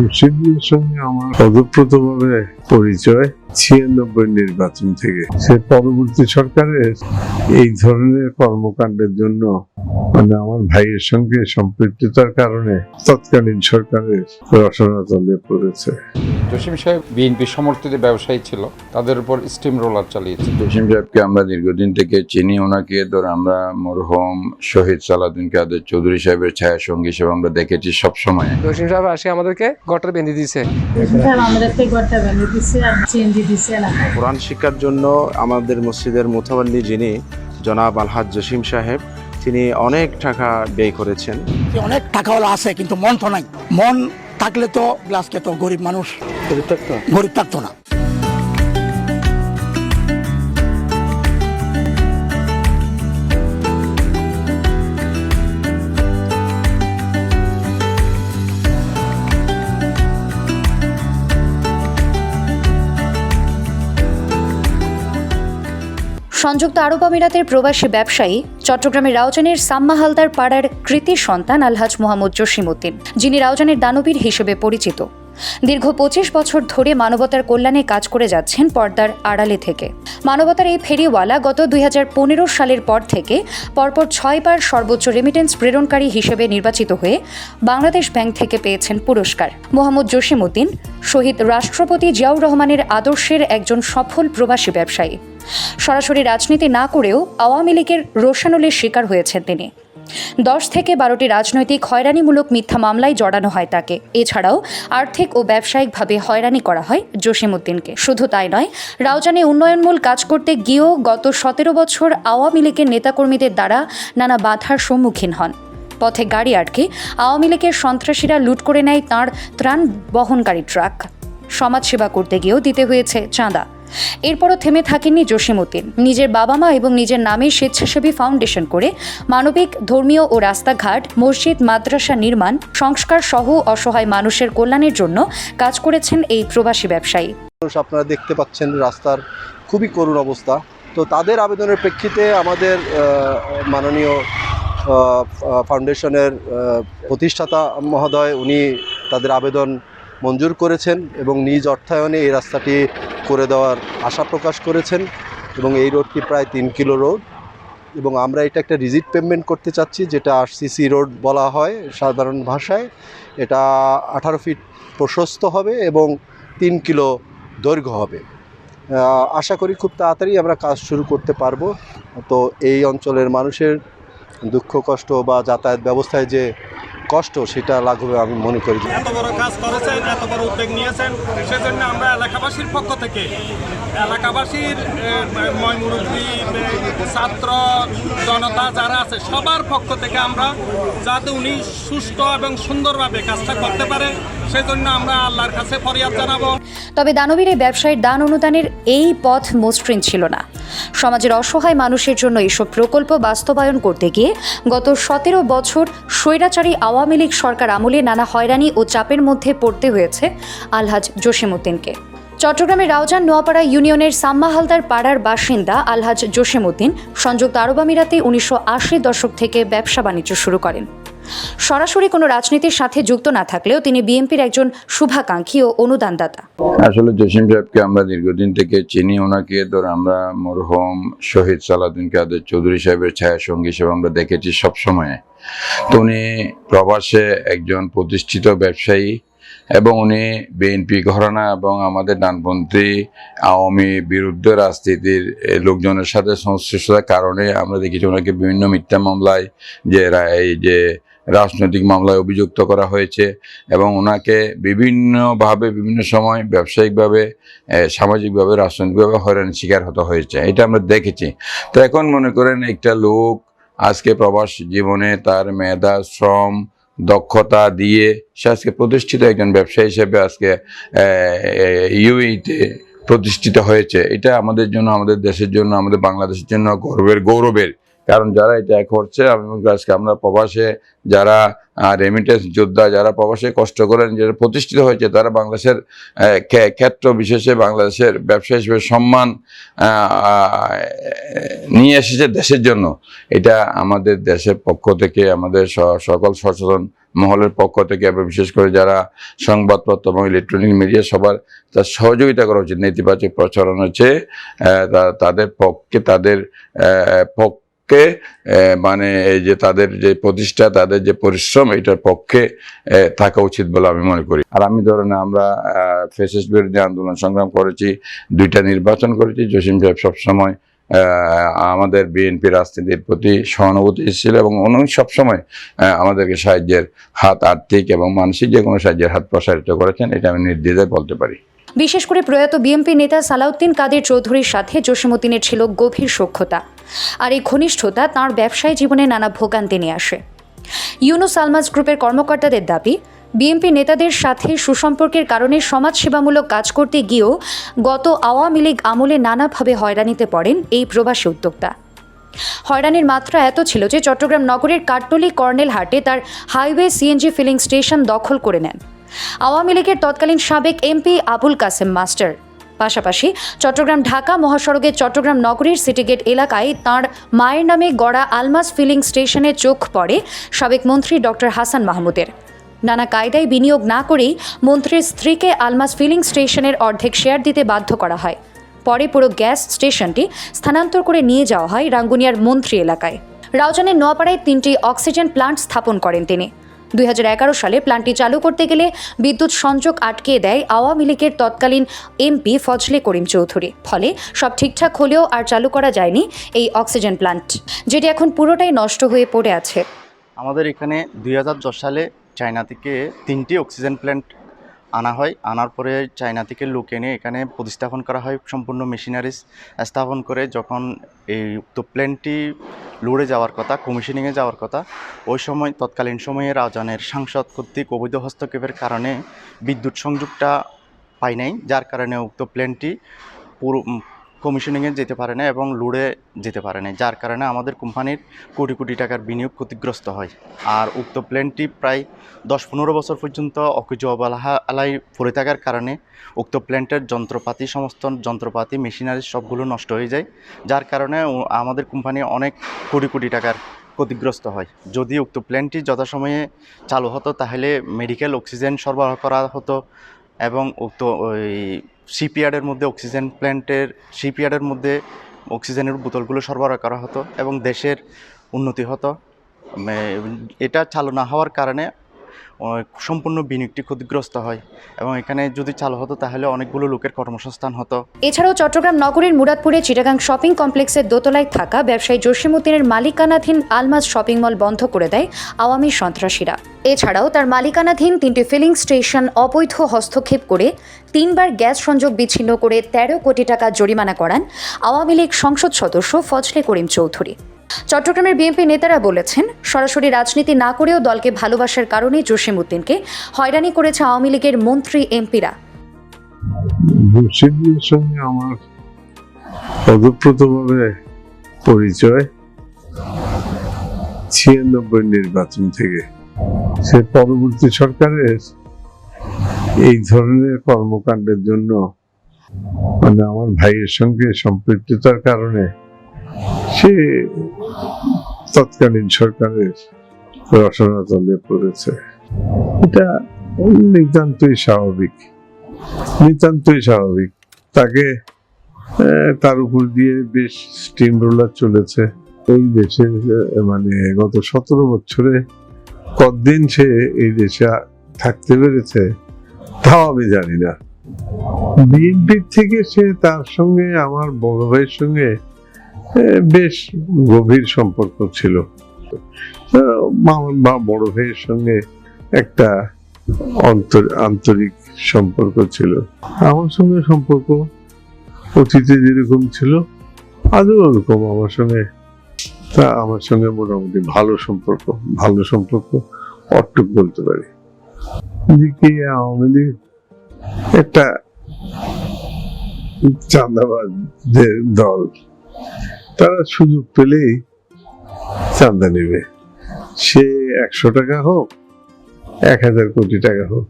মুর্শিদের সঙ্গে আমার অদপ্রতভাবে পরিচয় ছিয়ানব্বই নির্বাচন থেকে। সে পরবর্তী সরকারের এই ধরনের কর্মকাণ্ডের জন্য মানে আমার ভাইয়ের সঙ্গে সম্পৃক্ততার কারণে তৎকালীন সরকারের রসনাতলে পড়েছে। জসিম সাহেব বিএনপি সমর্থিত ব্যবসায়ী ছিল তাদের উপর স্টিম রোলার চালিয়েছে। জসিম সাহেবকে আমরা দীর্ঘদিন থেকে চিনি ওনাকে ধর আমরা মরহুম শহীদ সালাউদ্দিন কাদের চৌধুরী সাহেবের ছায়া সঙ্গী হিসেবে আমরা দেখেছি সবসময়। জসিম সাহেব আসে আমাদেরকে গটার বেঁধে দিয়েছে কোরআন শিক্ষার জন্য আমাদের মসজিদের মুথাবাল্লি যিনি জনাব আলহাজ জসিম সাহেব তিনি অনেক টাকা ব্যয় করেছেন। অনেক টাকা টাকাওয়ালা আছে কিন্তু মন তো নাই। মন থাকলে তো গ্লাসকে তো গরিব মানুষ গরিব থাকতো না। সংযুক্ত আরব আমিরাতের প্রবাসী ব্যবসায়ী চট্টগ্রামের রাউজানের সাম্মা হালদার পাড়ার কৃতি সন্তান আলহাজ মোহাম্মদ জসিমউদ্দিন, যিনি রাউজানের দানবীর হিসেবে পরিচিত। দীর্ঘ পঁচিশ বছর ধরে মানবতার কল্যাণে কাজ করে যাচ্ছেন পর্দার আড়ালে থেকে। মানবতার এই ফেরিওয়ালা গত দুই হাজার পনেরো সালের পর থেকে পরপর ছয়বার সর্বোচ্চ রেমিটেন্স প্রেরণকারী হিসেবে নির্বাচিত হয়ে বাংলাদেশ ব্যাংক থেকে পেয়েছেন পুরস্কার। মোহাম্মদ জসিমউদ্দিন, শহীদ রাষ্ট্রপতি জিয়াউর রহমানের আদর্শের একজন সফল প্রবাসী ব্যবসায়ী। সরাসরি রাজনীতি না করেও আওয়ামী লীগের রোশানলের শিকার হয়েছেন তিনি। দশ থেকে বারোটি রাজনৈতিক হয়রানিমূলক মিথ্যা মামলায় জড়ানো হয় তাকে। এছাড়াও আর্থিক ও ব্যবসায়িকভাবে হয়রানি করা হয় জসিমউদ্দিনকে। শুধু তাই নয়, রাউজানে উন্নয়নমূল কাজ করতে গিয়েও গত সতেরো বছর আওয়ামী লীগের নেতাকর্মীদের দ্বারা নানা বাধার সম্মুখীন হন। পথে গাড়ি আটকে আওয়ামী লীগের সন্ত্রাসীরা লুট করে নেয় তাঁর ত্রাণ বহনকারী ট্রাক। সমাজসেবা করতে গিয়েও দিতে হয়েছে চাঁদা। এরপরও থেমে থাকেননি জসিমউদ্দিন। নিজের বাবা মা এবং নিজের নামে স্বেচ্ছাসেবী ফাউন্ডেশন করে মানবিক, ধর্মীয় ও রাস্তাঘাট, মসজিদ, মাদ্রাসা নির্মাণ, সংস্কার সহ অসহায় মানুষের কল্যাণের জন্য কাজ করেছেন এই প্রবাসী ব্যবসায়ী। মানুষ আপনারা দেখতে পাচ্ছেন রাস্তার খুবই করুণ অবস্থা। তো তাদের আবেদনের প্রেক্ষিতে আমাদের মাননীয় ফাউন্ডেশনের প্রতিষ্ঠাতা মহোদয়, উনি তাদের আবেদন মঞ্জুর করেছেন এবং নিজ অর্থায়নে এই রাস্তাটি করে দেওয়ার আশা প্রকাশ করেছেন এবং এই রোডটি প্রায় তিন কিলো রোড এবং আমরা এটা একটা রিজিট পেমেন্ট করতে চাচ্ছি, যেটা আরসিসি রোড বলা হয় সাধারণ ভাষায়। এটা আঠারো ফিট প্রশস্ত হবে এবং তিন কিলো দৈর্ঘ্য হবে। আশা করি খুব তাড়াতাড়ি আমরা কাজ শুরু করতে পারব। তো এই অঞ্চলের মানুষের দুঃখ, কষ্ট বা যাতায়াত ব্যবস্থায় যে কষ্ট, সেটা লাঘবে আমি মনে করি এত বড় কাজ করেছেন, এত বড় উদ্যোগ নিয়েছেন, সেজন্য আমরা এলাকাবাসীর পক্ষ থেকে এলাকাবাসীর ময় ছাত্র জনতা যারা আছে, সবার পক্ষ থেকে আমরা যাতে উনি সুস্থ এবং সুন্দরভাবে কাজটা করতে পারে, সেজন্য আমরা আল্লাহর কাছে ফরিয়াদ জানাব। তবে দানবীর এই ব্যবসায়ীর দান অনুদানের এই পথ মসৃণ ছিল না। সমাজের অসহায় মানুষের জন্য এসব প্রকল্প বাস্তবায়ন করতে গিয়ে গত সতেরো বছর স্বৈরাচারী আওয়ামী লীগ সরকার আমলে নানা হয়রানি ও চাপের মধ্যে পড়তে হয়েছে আলহাজ জসিমউদ্দিনকে। চট্টগ্রামের রাউজান নোয়াপাড়া ইউনিয়নের সাম্মা হালদার পাড়ার বাসিন্দা আলহাজ জসিমউদ্দিন সংযুক্ত আরব আমিরাতে উনিশশো আশি দশক থেকে ব্যবসা বাণিজ্য শুরু করেন। সরাসরি কোনো রাজনীতির সাথে যুক্ত না থাকলেও তিনি বিএনপির একজন শুভাকাঙ্ক্ষী ও অনুদানদাতা। আসলে জসিম সাহেবকে আমরা দীর্ঘদিন থেকে চিনি, ওনাকে ধর আমরা মরহম শহীদ সালাউদ্দিন কাদের চৌধুরী সাহেবের ছায়া সঙ্গী হিসেবে আমরা দেখেছি সবসময় তো উনি প্রবাসে একজন প্রতিষ্ঠিত ব্যবসায়ী এবং উনি বিএনপি ঘরানা এবং আমাদের ডানপন্থী আওয়ামী বিরুদ্ধে রাজনীতির লোকজনের সাথে সংশ্লিষ্টতার কারণে আমরা দেখেছি ওনাকে বিভিন্ন মিথ্যা মামলায় যে এই যে রাজনৈতিক মামলায় অভিযুক্ত করা হয়েছে এবং ওনাকে বিভিন্নভাবে, বিভিন্ন সময় ব্যবসায়িকভাবে সামাজিকভাবে, রাজনৈতিকভাবে হয়রানির শিকার হতে হয়েছে। এটা আমরা দেখেছি। তো এখন মনে করেন একটা লোক আজকে প্রবাস জীবনে তার মেধা, শ্রম, দক্ষতা দিয়ে সে আজকে প্রতিষ্ঠিত একজন ব্যবসায়ী হিসেবে আজকে ইউইতে প্রতিষ্ঠিত হয়েছে। এটা আমাদের জন্য, আমাদের দেশের জন্য, আমাদের বাংলাদেশের জন্য গর্বের, গৌরবের কারণ যারা এটা করছে আমি আজকে আমরা প্রবাসে যারা রেমিটেন্স যোদ্ধা যারা প্রবাসে কষ্ট করেন যারা প্রতিষ্ঠিত হয়েছে তারা বাংলাদেশের ক্ষেত্র বিশেষে বাংলাদেশের ব্যবসা হিসেবে সম্মান নিয়ে এসেছে দেশের জন্য। এটা আমাদের দেশের পক্ষ থেকে আমাদের সকল সচেতন মহলের পক্ষ থেকে এবং বিশেষ করে যারা সংবাদপত্র এবং ইলেকট্রনিক মিডিয়া সবার তার সহযোগিতা করা উচিত নেতিবাচক প্রচারণ হচ্ছে তাদের পক্ষে তাদের আহ, পক্ষে মানে এই যে তাদের যে প্রতিষ্ঠা, তাদের যে পরিশ্রম, এটার পক্ষে থাকা উচিত বলে আমি মনে করি। আর আমি ধরেন আমরা ফেসিস বিরোধী আন্দোলন সংগ্রাম করেছি, দুইটা নির্বাচন করেছি, জসিম সাহেব সবসময় আমাদের বিএনপি রাজনীতির প্রতি সহানুভূতি ছিল এবং উনি সবসময় আমাদেরকে সাহায্যের হাত আর্থিক এবং মানসিক যে কোনো সাহায্যের হাত প্রসারিত করেছেন, এটা আমি নির্দ্বিধায় বলতে পারি। বিশেষ করে প্রয়াত বিএনপি নেতা সালাউদ্দিন কাদের চৌধুরীর সাথে জসীমউদ্দিনের ছিল গভীর সক্ষতা আর এই ঘনিষ্ঠতা তাঁর ব্যবসায় জীবনে নানা ভোগান্তি নিয়ে আসে। ইউনুস আলমাজ গ্রুপের কর্মকর্তাদের দাবি, বিএনপি নেতাদের সাথে সুসম্পর্কের কারণে সমাজসেবামূলক কাজ করতে গিয়েও গত আওয়ামী লীগ আমলে নানাভাবে হয়রানিতে পড়েন এই প্রবাসী উদ্যোক্তা। হয়রানির মাত্রা এত ছিল যে চট্টগ্রাম নগরের কাট্টলি কর্নেল হাটে তার হাইওয়ে সিএনজি ফিলিং স্টেশন দখল করে নেন। আওয়ামী লীগের তৎকালীন সাবেক এমপি আবুল কাসেম মাস্টার। পাশাপাশি চট্টগ্রাম ঢাকা মহাসড়কের চট্টগ্রাম নগরীর সিটিগেট এলাকায় তার মায়ের নামে গড়া আলমাস ফিলিং স্টেশনে চোখ পড়ে সাবেক মন্ত্রী ডক্টর হাসান মাহমুদের। নানা কায়দায় বিনিয়োগ না করেই মন্ত্রীর স্ত্রীকে আলমাস ফিলিং স্টেশনের অর্ধেক শেয়ার দিতে বাধ্য করা হয়। পরে পুরো গ্যাস স্টেশনটি স্থানান্তর করে নিয়ে যাওয়া হয় রাঙ্গুনিয়ার মন্ত্রী এলাকায়। রাউজানের নোয়াপাড়ায় তিনটি অক্সিজেন প্লান্ট স্থাপন করেন তিনি। দুই সালে প্লান্টটি চালু করতে গেলে বিদ্যুৎ সংযোগ আটকে দেয় আওয়ামী লীগের তৎকালীন এমপি ফজলে করিম চৌধুরী। ফলে সব ঠিকঠাক হলেও আর চালু করা যায়নি এই অক্সিজেন প্লান্ট, যেটি এখন পুরোটাই নষ্ট হয়ে পড়ে আছে। আমাদের এখানে দুই সালে চায়না থেকে তিনটি অক্সিজেন প্ল্যান্ট আনা হয়। আনার পরে চায়না থেকে লোক এনে এখানে প্রতিস্থাপন করা হয় সম্পূর্ণ মেশিনারিজ স্থাপন করে যখন এই উক্ত প্ল্যানটি লুড়ে যাওয়ার কথা, কমিশনিংয়ে যাওয়ার কথা, ওই সময়, তৎকালীন সময়ে রাজনের সাংসদ কর্তৃক অবৈধ হস্তক্ষেপের কারণে বিদ্যুৎ সংযোগটা পাই নাই, যার কারণে উক্ত প্ল্যানটি পুরো কমিশনিংয়ে যেতে পারে না এবং লুড়ে যেতে পারে না, যার কারণে আমাদের কোম্পানির কোটি কোটি টাকার বিনিয়োগ ক্ষতিগ্রস্ত হয়। আর উক্ত প্ল্যানটি প্রায় দশ পনেরো বছর পর্যন্ত অকুজ অবহেলা আলাই পড়ে থাকার কারণে উক্ত প্ল্যান্টের যন্ত্রপাতি, সমস্ত যন্ত্রপাতি মেশিনারি সবগুলো নষ্ট হয়ে যায়, যার কারণে আমাদের কোম্পানি অনেক কোটি কোটি টাকার ক্ষতিগ্রস্ত হয়। যদি উক্ত প্ল্যানটি যথাসময়ে চালু হতো, তাহলে মেডিকেল অক্সিজেন সরবরাহ করা হতো এবং উক্ত ওই শিপইয়ার্ডের মধ্যে অক্সিজেন প্ল্যান্টের, শিপইয়ার্ডের মধ্যে অক্সিজেনের বোতলগুলো সরবরাহ করা হতো এবং দেশের উন্নতি হতো। এটা চালু না হওয়ার কারণে সম্পূর্ণ বিনিয়োগটি ক্ষতিগ্রস্ত হয় এবং এখানে যদি চালু হতো তাহলে অনেকগুলো লোকের কর্মসংস্থান হতো। এছাড়াও চট্টগ্রাম নগরীর মুরাদপুরে চিটাগাং শপিং কমপ্লেক্সের দোতলায় থাকা ব্যবসায়ী জসিমুদ্দিনের মালিকানাধীন আলমাজ শপিং মল বন্ধ করে দেয় আওয়ামী সন্ত্রাসীরা। এছাড়াও তার মালিকানাধীন তিনটি ফিলিং স্টেশন অবৈধ হস্তক্ষেপ করে তিনবার গ্যাস সংযোগ বিচ্ছিন্ন করে তেরো কোটি টাকা জরিমানা করান আওয়ামী লীগ সংসদ সদস্য ফজলে করিম চৌধুরী। চট্টগ্রামের বিএনপি নেতারা বলেছেন, সরাসরি রাজনীতি না করেও দলকে ভালোবাসার কারণে জসিমউদ্দিনকে হয়রানি করেছে আওয়ামী লীগের মন্ত্রী, এমপিরা। আমার পরিচয়। ছিয়ানব্বই নির্বাচন থেকে সে পরবর্তী সরকারের এই ধরনের কর্মকাণ্ডের জন্য মানে আমার ভাইয়ের সঙ্গে সম্পৃক্ততার কারণে সে তৎকালীন সরকারের রসনাতলে পড়েছে। এটা নিতান্তই স্বাভাবিক। নিতান্তই স্বাভাবিক। তাকে তার উপর দিয়ে বেশ স্টিম রোলার চলেছে। এই দেশে মানে গত সতেরো বছরে কতদিন সে এই দেশে থাকতে পেরেছে, তাও আমি জানি না। বিএনপির থেকে সে তার সঙ্গে, আমার বড় ভাইয়ের সঙ্গে বেশ গভীর সম্পর্ক ছিল। বা বড় ভাইয়ের সঙ্গে একটা আন্তরিক সম্পর্ক ছিল। আমার সঙ্গে সম্পর্ক অতীতে যেরকম ছিল, আজও ওরকম আমার সঙ্গে। তা আমার সঙ্গে মোটামুটি ভালো সম্পর্ক ভালো সম্পর্ক অটুক বলতে পারি। আওয়ামী লীগ একটা চাঁদাবাজদের দল। তারা সুযোগ পেলেই চাঁদা নেবে। সে একশো টাকা হোক, এক হাজার কোটি টাকা হোক,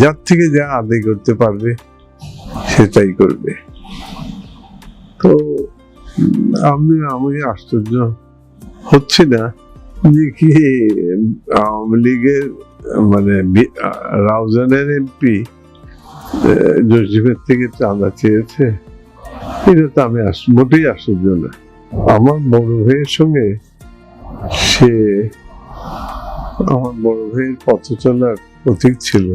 যার থেকে যা আদায় করতে পারবে, সে তাই করবে। তো, আমি আমি আশ্চর্য হচ্ছে না যে কি আওয়ামী লীগের মানে রাউজানের এমপি জসিমের থেকে চাঁদা চেয়েছে। এটা তো আমি মোটেই আশ্চর্য না। আমার বড় ভাইয়ের সঙ্গে সে আমার বড় ভাইয়ের পথ চলার প্রতীক ছিল।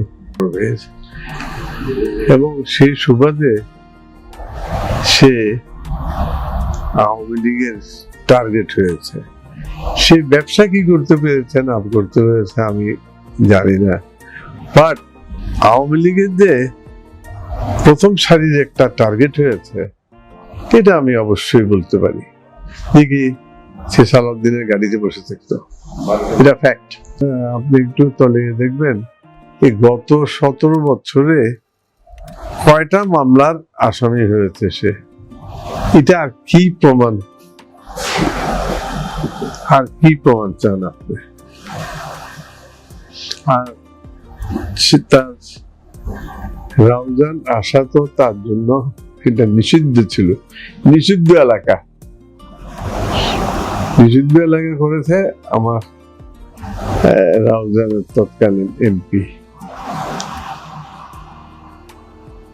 এবং সেই সুবাদে সে আওয়ামী লীগের টার্গেট হয়েছে। সে ব্যবসা কি করতে পেরেছে, না করতে পেরেছে, আমি জানি না। বাট আওয়ামী লীগের যে প্রথম সারির একটা টার্গেট হয়েছে, এটা আমি অবশ্যই বলতে পারি। কি সে সালাউদ্দিনের গাড়িতে বসে এটা ফ্যাক্ট আপনি একটু দেখবেন, এই গত সতেরো বছরে কয়টা মামলার আসামি হয়েছে সে? এটা কি প্রমাণ? আর কি প্রমাণ চান আপনি? আর তার রমজান আসা তো তার জন্য এটা নিষিদ্ধ ছিল। নিষিদ্ধ এলাকা। করেছে আমার আহ, রমজানের তৎকালীন এমপি।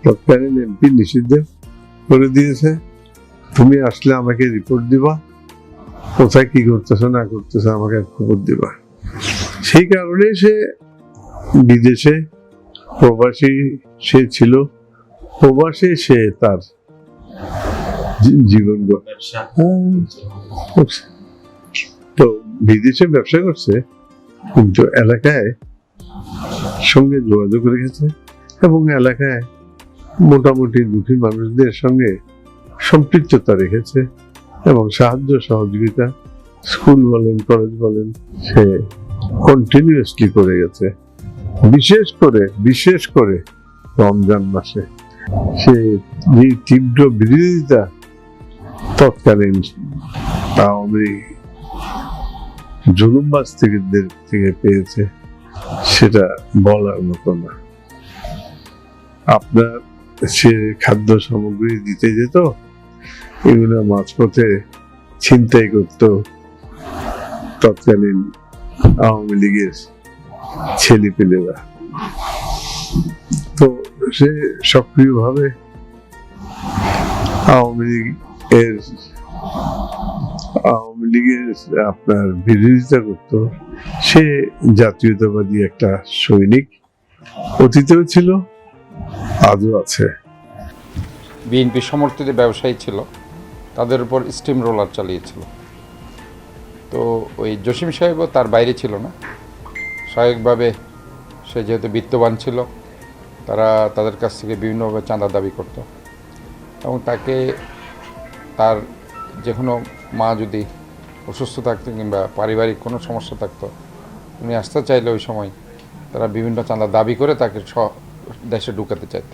তৎকালীন এমপি নিষিদ্ধ করে দিয়েছে। তুমি আসলে আমাকে রিপোর্ট দিবা। কোথায় কি করতেছো না করতেছো আমাকে খবর দিবা। সেই কারণে সে বিদেশে প্রবাসী সে ছিল। প্রবাসে সে তার জীবন গড়- হ্যাঁ, বিদেশে ব্যবসা করছে, কিন্তু এলাকায় সঙ্গে যোগাযোগ রেখেছে এবং এলাকায় মোটামুটি দুঃখী মানুষদের সঙ্গে সম্পৃক্ততা রেখেছে এবং সাহায্য সহযোগিতা, স্কুল বলেন, কলেজ বলেন, সে কন্টিনিউয়াসলি করে গেছে। বিশেষ করে বিশেষ করে রমজান মাসে। সে যে তীব্র বিরোধিতা তৎকালীন আওয়ামী জুলুমবাজ থেকে থেকে পেয়েছে, সেটা বলার মতো না। আপনার সে খাদ্য সামগ্রী দিতে যেত, এগুলো মাঝপথে ছিনতাই করতো। তৎকালীন আওয়ামী লীগের ছেলে পেলেরা তো সে সক্রিয়ভাবে আওয়ামী লীগ এর আওয়ামী লীগের, আপনার বিরোধিতা করত। সে জাতীয়তাবাদী একটা সৈনিক অতীতেও ছিল, আজও আছে। বিএনপি সমর্থিত ব্যবসায়ী ছিল, তাদের উপর স্টিম রোলার চালিয়েছিল। তো ওই জসিম সাহেবও তার বাইরে ছিল না। স্বাভাবিকভাবে সে যেহেতু বিত্তবান ছিল, তারা তাদের কাছ থেকে বিভিন্নভাবে চাঁদা দাবি করত। এবং তাকে তার যে কোনো মা যদি অসুস্থ থাকতো কিংবা পারিবারিক কোনো সমস্যা থাকতো, উনি আসতে চাইলে ওই সময় তারা বিভিন্ন চাঁদা দাবি করে তাকে স, দেশে ঢুকাতে চাইত।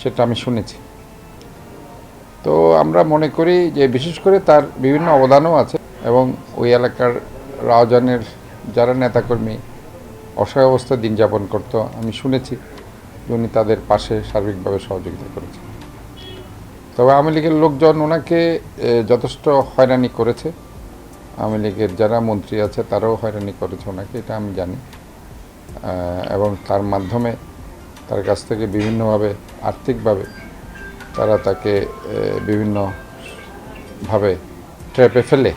সেটা আমি শুনেছি। তো আমরা মনে করি যে বিশেষ করে তার বিভিন্ন অবদানও আছে এবং ওই এলাকার রাওজানের যারা নেতাকর্মী অসহায় অবস্থায় দিন যাপন করতো, আমি শুনেছি উনি তাদের পাশে সার্বিকভাবে সহযোগিতা করেছেন। তবে আওয়ামী লীগের লোকজন ওনাকে যথেষ্ট হয়রানি করেছে। আওয়ামী লীগের যারা মন্ত্রী আছে, তারাও হয়রানি করেছে ওনাকে, এটা আমি জানি। এবং তার মাধ্যমে তার কাছ থেকে বিভিন্নভাবে, আর্থিকভাবে তারা তাকে বিভিন্নভাবে ট্র্যাপে ফেলে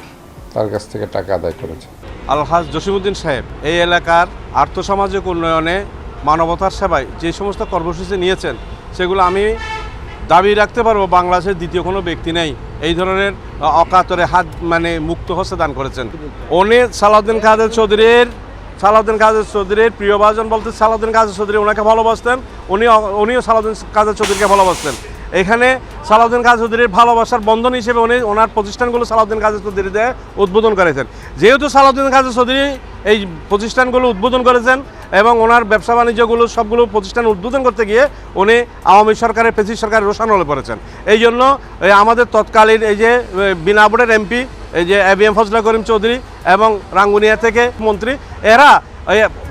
তার কাছ থেকে টাকা আদায় করেছে। আলহাজ জসিমুদ্দিন সাহেব, এই এলাকার আর্থসামাজিক উন্নয়নে, মানবতার সেবায় যে সমস্ত কর্মসূচি নিয়েছেন, সেগুলো আমি দাবি রাখতে পারব বাংলাদেশের দ্বিতীয় কোনো ব্যক্তি নেই। এই ধরনের অকাতরে হাত মানে মুক্ত হস্তে দান করেছেন। উনি সালাউদ্দিন কাদের চৌধুরীর, সালাউদ্দিন কাদের চৌধুরীর প্রিয় ভাজন বলতে সালাউদ্দিন কাদের চৌধুরী ওনাকে ভালোবাসতেন। উনি উনিও সালাউদ্দিন কাদের চৌধুরীকে ভালোবাসতেন। এখানে সালাউদ্দিন কাদের চৌধুরীর ভালোবাসার বন্ধন হিসেবে উনি ওনার প্রতিষ্ঠানগুলো সালাউদ্দিন কাদের চৌধুরীতে উদ্বোধন করেছেন। যেহেতু সালাউদ্দিন কাদের চৌধুরী এই প্রতিষ্ঠানগুলো উদ্বোধন করেছেন এবং ওনার ব্যবসা বাণিজ্যগুলো সবগুলো প্রতিষ্ঠান উদ্বোধন করতে গিয়ে উনি আওয়ামী সরকারের পেসি সরকারের রোশান হলে পড়েছেন। এই জন্য আমাদের তৎকালীন এই যে এ, বিনা বোর্ডের এমপি এই যে A B M Fazle Karim Chowdhury এবং রাঙ্গুনিয়া থেকে মন্ত্রী এরা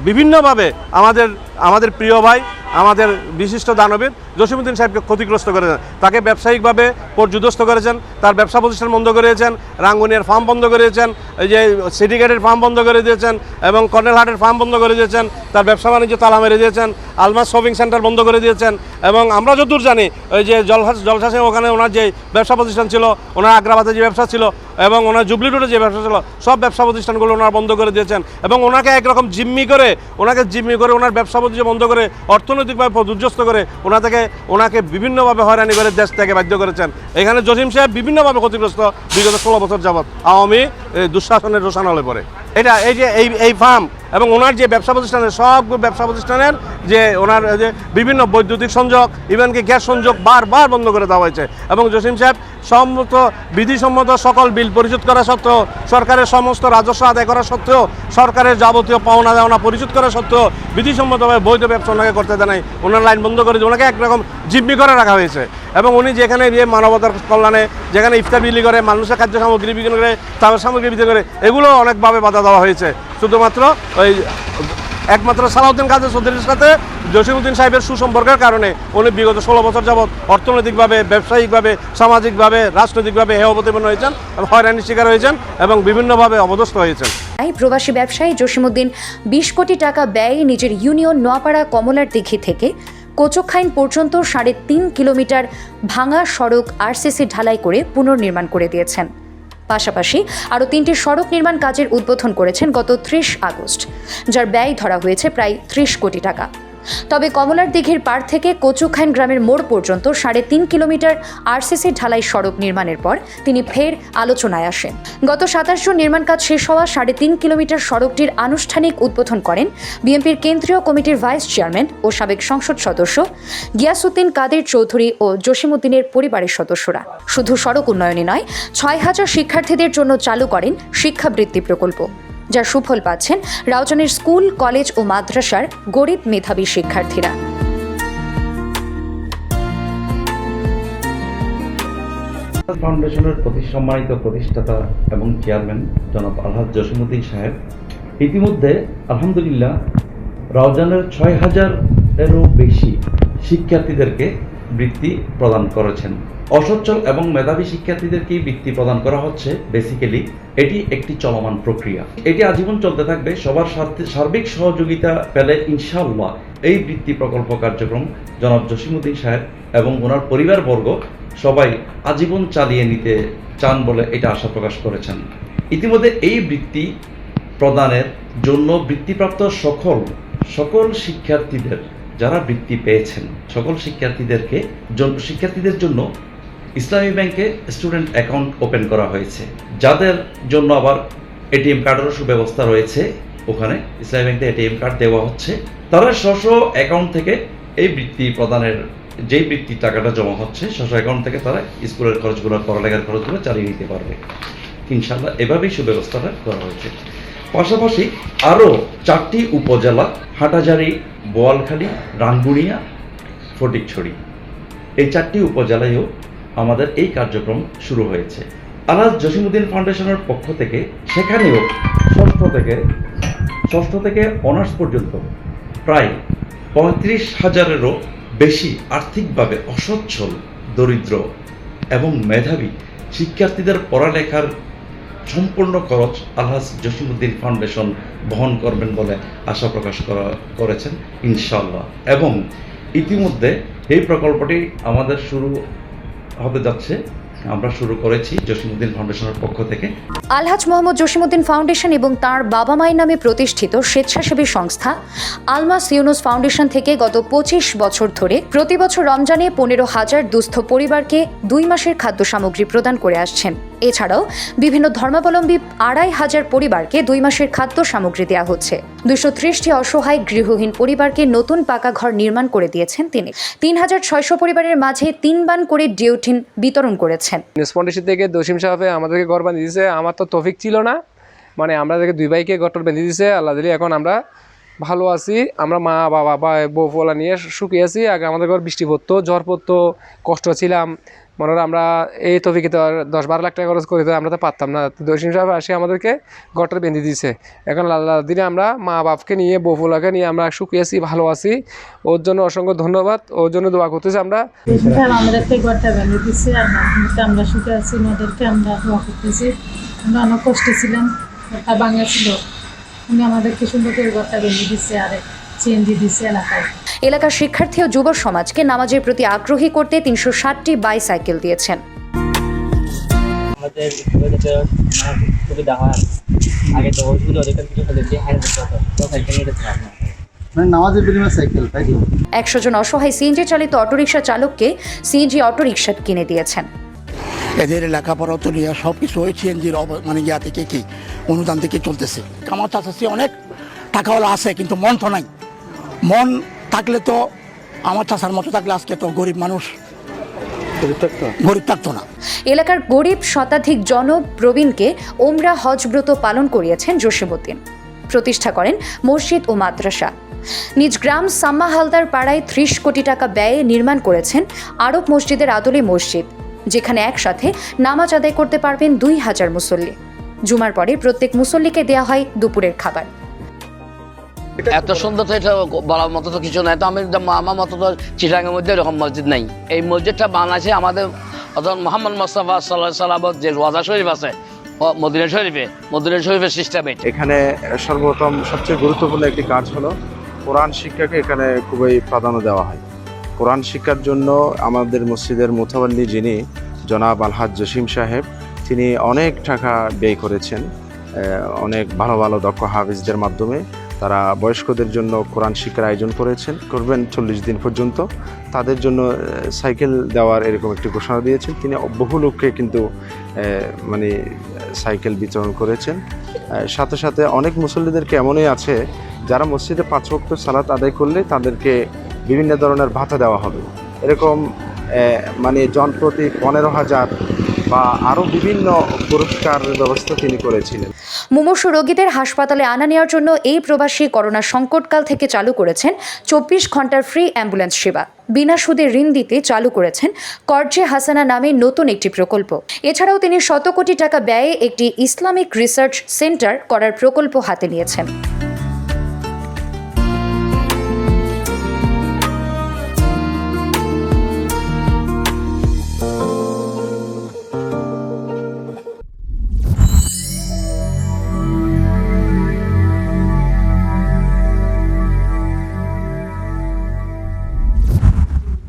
বিভিন্নভাবে আমাদের আমাদের প্রিয় ভাই আমাদের বিশিষ্ট দানবীর জসিমুদ্দিন সাহেবকে ক্ষতিগ্রস্ত করেছেন। তাকে ব্যবসায়িকভাবে পর্যুদস্ত করেছেন, তার ব্যবসা প্রতিষ্ঠান বন্ধ করেছেন, রাঙ্গুনিয়ার ফার্ম বন্ধ করে দিয়েছেন এই যে সিন্ডিকেটের ফার্ম বন্ধ করে দিয়েছেন এবং কর্নেলহাটের ফার্ম বন্ধ করে দিয়েছেন, তার ব্যবসা বাণিজ্য তালা মেরে দিয়েছেন, আলমাস শপিং সেন্টার বন্ধ করে দিয়েছেন এবং আমরা যতদূর জানি, ওই যে জলহাস, জলসাসে ওখানে ওনার যে ব্যবসা প্রতিষ্ঠান ছিল, ওনার আগ্রাবাদে যে ব্যবসা ছিল এবং ওনার জুবলি রোডে যে ব্যবসা ছিল, সব ব্যবসা প্রতিষ্ঠানগুলো ওনারা বন্ধ করে দিয়েছেন এবং ওনাকে একরকম জিম্মি করে, ওনাকে জিম্মি করে ওনার ব্যবসা প্রতিষ্ঠান বন্ধ করে, অর্থনৈতিকভাবে দুর্যস্ত করে ওনা থেকে ওনাকে বিভিন্নভাবে হয়রানি করে দেশ থেকে বাধ্য করেছেন। এখানে জসিম সাহেব বিভিন্নভাবে ক্ষতিগ্রস্ত বিগত ষোলো বছর যাবৎ আওয়ামী দুঃশাসনের রোশানলে পড়ে। এটা এই যে এই এই ফার্ম এবং ওনার যে ব্যবসা প্রতিষ্ঠানের সব ব্যবসা প্রতিষ্ঠানের যে ওনার যে বিভিন্ন বৈদ্যুতিক সংযোগ ইভেনকি গ্যাস সংযোগ বারবার বন্ধ করে দেওয়া হয়েছে। এবং জসিম সাহেব, সম্মত বিধিসম্মত সকল বিল পরিশোধ করা সত্ত্বেও, সরকারের সমস্ত রাজস্ব আদায় করা সত্ত্বেও, সরকারের যাবতীয় পাওনা দেওয়া পরিশোধ করা সত্ত্বেও, বিধিসম্মতভাবে বৈধ ব্যবসা ওনাকে করতে দেয় নাই। ওনার লাইন বন্ধ করে ওনাকে একরকম জিম্মি করে রাখা হয়েছে। এবং উনি যেখানে গিয়ে মানবতার কল্যাণে, যেখানে ইফতার বিলি করে, মানুষের খাদ্য সামগ্রী বিক্রি করে তাদের সামগ্রী বিক্রি করে, এগুলো অনেকভাবে বাধা দেওয়া হয়েছে। শুধুমাত্র ওই একমাত্র সালাউদ্দিন কাদের চৌধুরীর সাথে জসিমুদ্দিন সাহেবের সুসম্পর্কের কারণে উনি বিগত ষোলো বছর যাবৎ অর্থনৈতিকভাবে, ব্যবসায়িকভাবে, সামাজিকভাবে রাজনৈতিকভাবে হেয় অবতীর্ণ হয়েছেন হয়রানির শিকার হয়েছেন, এবং বিভিন্নভাবে অবদস্থ হয়েছেন। তাই প্রবাসী ব্যবসায়ী জসিমুদ্দিন বিশ কোটি টাকা ব্যয়ে নিজের ইউনিয়ন নোয়াপাড়া কমলার দিঘি থেকে কোচোখাইন পর্যন্ত সাড়ে তিন কিলোমিটার ভাঙা সড়ক আরসিসি ঢালাই করে পুনর্নির্মাণ করে দিয়েছেন। পাশাপাশি আরও তিনটি সড়ক নির্মাণ কাজের উদ্বোধন করেছেন গত ত্রিশ আগস্ট, যার ব্যয় ধরা হয়েছে প্রায় ত্রিশ কোটি টাকা। তবে কমলার দিঘির পার থেকে কচুখাইন গ্রামের মোড় পর্যন্ত সাড়ে তিন কিলোমিটার আরসিসি ঢালাই সড়ক নির্মাণের পর তিনি ফের আলোচনায় আসেন। গত সাতাশ জুন নির্মাণ কাজ শেষ হওয়া সাড়ে তিন কিলোমিটার সড়কটির আনুষ্ঠানিক উদ্বোধন করেন বিএনপির কেন্দ্রীয় কমিটির ভাইস চেয়ারম্যান ও সাবেক সংসদ সদস্য গিয়াসুদ্দিন কাদের চৌধুরী ও জসিমুদ্দিনের পরিবারের সদস্যরা। শুধু সড়ক উন্নয়নই নয়, ছয় হাজার শিক্ষার্থীদের জন্য চালু করেন শিক্ষাবৃত্তি প্রকল্প। যার সুফল পাচ্ছেন রাউজানের স্কুল, কলেজ ও মাদ্রাসার গরিব মেধাবী শিক্ষার্থীরা। ফাউন্ডেশনের প্রতি সম্মানিত প্রতিষ্ঠাতা এবং চেয়ারম্যান জনাব আলহাজ জসিমুদ্দিন সাহেব ইতিমধ্যে আলহামদুলিল্লাহ রাউজানের ছয় হাজারেরও বেশি শিক্ষার্থীদেরকে বৃত্তি প্রদান করেছেন। অসচ্ছল এবং মেধাবী শিক্ষার্থীদেরকেই বৃত্তি প্রদান করা হচ্ছে বেসিক্যালি এটি একটি চলমান প্রক্রিয়া। এটি আজীবন চলতে থাকবে, সবার সাথে সার্বিক সহযোগিতা পেলে ইনশাআল্লাহ এই বৃত্তি প্রকল্প কার্যক্রম জনাব জসিমুদ্দিন সাহেব এবং ওনার পরিবারবর্গ সবাই আজীবন চালিয়ে নিতে চান বলে এটা আশা প্রকাশ করেছেন। ইতিমধ্যে এই বৃত্তি প্রদানের জন্য বৃত্তিপ্রাপ্ত সকল সকল শিক্ষার্থীদের, যারা বৃত্তি পেয়েছেন, সকল শিক্ষার্থীদেরকে শিক্ষার্থীদের জন্য ইসলামী ব্যাংকে স্টুডেন্ট অ্যাকাউন্ট ওপেন করা হয়েছে। যাদের জন্য আবার এটিএম কার্ডেরও সুব্যবস্থা রয়েছে, ওখানে ইসলামী ব্যাংকে এটিএম কার্ড দেওয়া হচ্ছে। তারা স্ব অ্যাকাউন্ট থেকে এই বৃত্তি প্রদানের, যেই বৃত্তির টাকাটা জমা হচ্ছে স্ব অ্যাকাউন্ট থেকে তারা স্কুলের খরচগুলো, পড়ালেখার খরচগুলো চালিয়ে নিতে পারবে। ইনশাল্লাহ এভাবেই সুব্যবস্থাটা করা হয়েছে। পাশাপাশি আরও চারটি উপজেলা, হাটাজারি, বোয়ালখালী, রাঙ্গুনিয়া, ফটিকছড়ি। এই চারটি উপজেলায়ও আমাদের এই কার্যক্রম শুরু হয়েছে। আলাজ জসিমুদ্দিন ফাউন্ডেশনের পক্ষ থেকে সেখানেও ষষ্ঠ থেকে ষষ্ঠ থেকে অনার্স পর্যন্ত প্রায় পঁয়ত্রিশ হাজারেরও বেশি আর্থিকভাবে অসচ্ছল, দরিদ্র এবং মেধাবী শিক্ষার্থীদের পড়ালেখার সম্পূর্ণ খরচ আলহাজ জসিমুদ্দিন ফাউন্ডেশন বহন করবেন বলে আশা প্রকাশ করা, করেছেন ইনশাল্লাহ এবং ইতিমধ্যে এই প্রকল্পটি আমাদের শুরু হতে যাচ্ছে। আমরা শুরু করেছি জসিমুদ্দিন ফাউন্ডেশনের পক্ষ থেকে। আলহাজ মোহাম্মদ জসিমুদ্দিন ফাউন্ডেশন এবং তার বাবা মায়ের নামে প্রতিষ্ঠিত স্বেচ্ছাসেবী সংস্থা আলমাস ইউনুস ফাউন্ডেশন থেকে গত পঁচিশ বছর ধরে প্রতি বছর রমজানে পনেরো হাজার দুস্থ পরিবারকে দুই মাসের খাদ্য সামগ্রী প্রদান করে আসছেন। এছাড়াও বিভিন্ন ধর্মাবলম্বী আড়াই হাজার পরিবারকে দুই মাসের খাদ্য সামগ্রী দেওয়া হচ্ছে। দুশো ত্রিশটি অসহায় গৃহহীন পরিবারকে নতুন পাকা ঘর নির্মাণ করে দিয়েছেন তিনি। তিন হাজার ছয়শো পরিবারের মাঝে তিন বান করে ডিউটিন বিতরণ করেছেন। থেকে দশিম সাহেবে আমাদেরকে ঘর বাঁধিয়ে দিয়েছে। আমার তো তফিক ছিল না। মানে আমরা থেকে দুই ভাইকে ঘরটা বেঁধে দিয়েছে। আল্লাহ দিলে এখন আমরা ভালো আছি। আমরা মা, বাবা বা বউ নিয়ে সুখী আছি। আগে আমাদের ঘর বৃষ্টি পড়তো ঝড় পড়তো কষ্ট ছিলাম। মনে হয় আমরা এই তফিকে তো আর দশ বারো লাখ টাকা খরচ করে তো আমরা তো পারতাম না। জসিম সাহেব আসে আমাদেরকে গটর বেঁধে দিয়েছে। এখন আল্লাহ দিনে আমরা মা বাপকে নিয়ে বফুলাকে নিয়ে আমরা সুখী আছি, ভালো আছি। ওর জন্য অসংখ্য ধন্যবাদ। ওর জন্য দোয়া করতেছি আমরা। সাহেব আমাদেরকে ঘরটা বেঁধে দিচ্ছে আমরা সুখে আছি ওদেরকে আমরা দোয়া করতেছি। আমরা অনেক কষ্টে ছিলাম ভাঙা ছিল। উনি আমাদেরকে সুন্দর করে ঘরটা বেঁধে দিচ্ছে আর এলাকায়। এলাকার শিক্ষার্থী ও যুব সমাজকে নামাজের প্রতি আগ্রহী করতে তিনশো ষাটটি বাইসাইকেল দিয়েছেন। আমাদের মানে সুবিধা হয়। আগে তো অসুবিধা ওদের কিছু তাদেরকে হারিয়ে তো সাইকেল নিয়ে মানে একশো জন অসহায় সিএনজি চালিত অটোরিকশা চালককে সিএনজি অটোরিকশা কিনে দিয়েছেন। এদের লেখাপড়া তো নিয়ে সব কিছু ওই সিএনজির মানে ইয়া থেকে কি অনুদান থেকে চলতেছে। আমার চাষাচ্ছি অনেক টাকাওয়ালা আছে কিন্তু মন তো নাই। মন থাকলে তো আমার চাষার মতো থাকলে আজকে তো গরিব মানুষ। গরিব থাকতো না? এলাকার গরিব শতাধিক জন প্রবীণকে ওমরা হজব্রত পালন করিয়েছেন জসিমুদ্দিন প্রতিষ্ঠা করেন মসজিদ ও মাদ্রাসা। নিজ গ্রাম সাম্মা হালদার পাড়ায় ত্রিশ কোটি টাকা ব্যয়ে নির্মাণ করেছেন আরব মসজিদের আদলে মসজিদ যেখানে একসাথে নামাজ আদায় করতে পারবেন দুই হাজার মুসল্লি। জুমার পরে প্রত্যেক মুসল্লিকে দেওয়া হয় দুপুরের খাবার। এত সুন্দর তো এটা বলার মতো তো কিছু নাই। তো আমি আমার মতো তো চিটাঙ্গের মধ্যে এরকম মসজিদ নাই। এই মসজিদটা বানাইছে আমাদের অর্থাৎ মোহাম্মদ মোস্তফা সাল্লাহ সাল্লামত যে ওয়াজা শরীফ আছে মদিনা শরীফে মদিনা শরীফের সিস্টেমে এখানে সর্বপ্রথম সবচেয়ে গুরুত্বপূর্ণ একটি কাজ হলো কোরআন শিক্ষাকে এখানে খুবই প্রাধান্য দেওয়া হয়। কোরআন শিক্ষার জন্য আমাদের মসজিদের মুথাবাল্লি যিনি জনাব আলহাজ জসিম সাহেব তিনি অনেক টাকা ব্যয় করেছেন অনেক ভালো ভালো দক্ষ হাফিজদের মাধ্যমে। তারা বয়স্কদের জন্য কোরআন শিক্ষার আয়োজন করেছেন। করবেন চল্লিশ দিন পর্যন্ত। তাদের জন্য সাইকেল দেওয়ার এরকম একটি ঘোষণা দিয়েছেন। তিনি বহু লোককে কিন্তু মানে সাইকেল বিতরণ করেছেন। সাথে সাথে অনেক মুসল্লিদেরকে এমনই আছে, যারা মসজিদে পাঁচ ভক্ত সালাত আদায় করলে তাদেরকে বিভিন্ন ধরনের ভাতা দেওয়া হবে। এরকম মানে জনপ্রতি পনেরো হাজার বা আরও বিভিন্ন পুরস্কার ব্যবস্থা তিনি করেছিলেন। মুমূর্ষু রোগীদের হাসপাতালে আনা নেওয়ার জন্য এই প্রবাসী করোনা সংকটকাল থেকে চালু করেছেন চব্বিশ ঘণ্টার ফ্রি অ্যাম্বুলেন্স সেবা। বিনা সুদে ঋণ দিতে চালু করেছেন কর্জে হাসানা নামে নতুন একটি প্রকল্প। এছাড়াও তিনি শত কোটি টাকা ব্যয়ে একটি ইসলামিক রিসার্চ সেন্টার করার প্রকল্প হাতে নিয়েছেন।